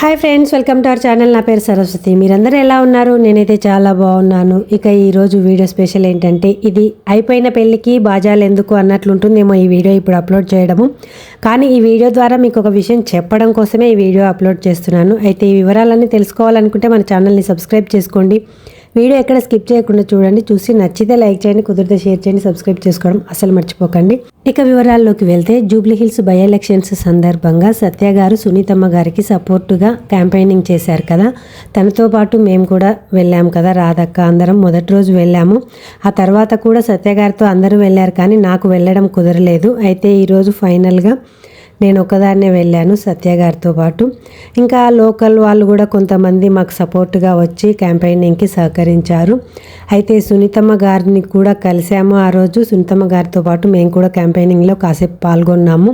Hi friends welcome to our channel. నా పేరు సరస్వతి. మీరందరూ ఎలా ఉన్నారు? నేనైతే చాలా బాగున్నాను. ఇక ఈరోజు వీడియో స్పెషల్ ఏంటంటే ఇది అయిపోయిన పెళ్ళికి బాజాలు ఎందుకు అన్నట్లుంటుందేమో ఈ వీడియో ఇప్పుడు అప్లోడ్ చేయడము. కానీ ఈ వీడియో ద్వారా మీకు ఒక విషయం చెప్పడం కోసమే ఈ వీడియో అప్లోడ్ చేస్తున్నాను. అయితే ఈ వివరాలన్నీ తెలుసుకోవాలనుకుంటే మన ఛానల్ని సబ్స్క్రైబ్ చేసుకోండి. వీడియో ఎక్కడ స్కిప్ చేయకుండా చూడండి. చూసి నచ్చితే లైక్ చేయండి కుదిరితే షేర్ చేయండి సబ్స్క్రైబ్ చేసుకోవడం అసలు మర్చిపోకండి. ఇక వివరాల్లోకి వెళ్తే జూబ్లీహిల్స్ బై ఎలక్షన్స్ సందర్భంగా సత్య గారు సునీతమ్మ గారికి సపోర్టుగా క్యాంపెయినింగ్ చేశారు కదా. తనతో పాటు మేము కూడా వెళ్ళాం కదా రాధక్క. అందరం మొదటి రోజు వెళ్ళాము. ఆ తర్వాత కూడా సత్య గారితో అందరూ వెళ్ళారు కానీ నాకు వెళ్ళడం కుదరలేదు. అయితే ఈరోజు ఫైనల్గా నేను ఒకదాన్నే వెళ్ళాను సత్య గారితో పాటు. ఇంకా లోకల్ వాళ్ళు కూడా కొంతమంది మాకు సపోర్ట్గా వచ్చి క్యాంపెయినింగ్కి సహకరించారు. అయితే సునీతమ్మ గారిని కూడా కలిసాము ఆ రోజు. సునీతమ్మ గారితో పాటు మేము కూడా క్యాంపెయినింగ్లో కాసేపు పాల్గొన్నాము.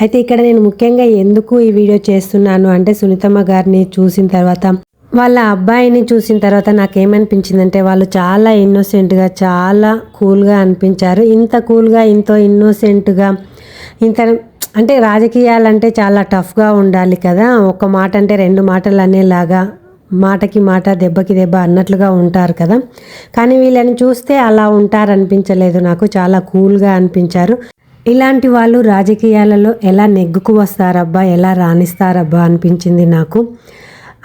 అయితే ఇక్కడ నేను ముఖ్యంగా ఎందుకు ఈ వీడియో చేస్తున్నాను అంటే సునీతమ్మ గారిని చూసిన తర్వాత వాళ్ళ అబ్బాయిని చూసిన తర్వాత నాకేమనిపించిందంటే వాళ్ళు చాలా ఇన్నోసెంట్గా చాలా కూల్గా అనిపించారు. ఇంత కూల్గా ఇంత ఇన్నోసెంట్గా ఇంత అంటే రాజకీయాలంటే చాలా టఫ్గా ఉండాలి కదా. ఒక మాట అంటే రెండు మాటలు అనేలాగా మాటకి మాట దెబ్బకి దెబ్బ అన్నట్లుగా ఉంటారు కదా. కానీ వీళ్ళని చూస్తే అలా ఉంటారనిపించలేదు నాకు. చాలా కూల్గా అనిపించారు. ఇలాంటి వాళ్ళు రాజకీయాలలో ఎలా నెగ్గుకు వస్తారబ్బా ఎలా రాణిస్తారబ్బా అనిపించింది నాకు.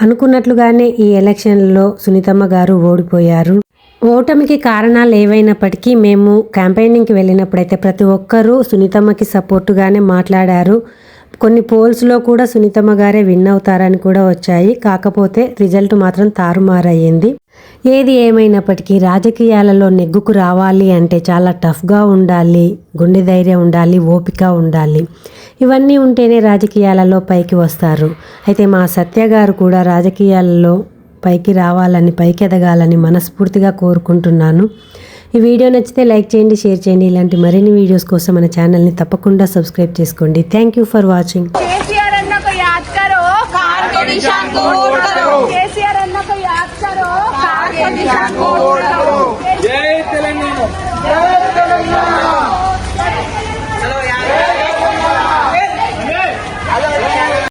అనుకున్నట్లుగానే ఈ ఎలక్షన్లో సునీతమ్మ గారు ఓడిపోయారు. ఓటమికి కారణాలు ఏవైనప్పటికీ మేము క్యాంపెయినింగ్కి వెళ్ళినప్పుడైతే ప్రతి ఒక్కరూ సునీతమ్మకి సపోర్టుగానే మాట్లాడారు. కొన్ని పోల్స్లో కూడా సునీతమ్మ గారే విన్ అవుతారని కూడా వచ్చాయి. కాకపోతే రిజల్ట్ మాత్రం తారుమారయ్యింది. ఏది ఏమైనప్పటికీ రాజకీయాలలో నెగ్గుకు రావాలి అంటే చాలా టఫ్గా ఉండాలి గుండె ధైర్యం ఉండాలి ఓపిక ఉండాలి. ఇవన్నీ ఉంటేనే రాజకీయాలలో పైకి వస్తారు. అయితే మా సత్య గారు కూడా రాజకీయాలలో పైకి రావాలని పైకి ఎదగాలని మనస్ఫూర్తిగా కోరుకుంటున్నాను. ఈ వీడియో నచ్చితే లైక్ చేయండి షేర్ చేయండి. ఇలాంటి మరిన్ని వీడియోస్ కోసం మన ఛానల్ని తప్పకుండా సబ్స్క్రైబ్ చేసుకోండి. Thank you for watching KCR అన్న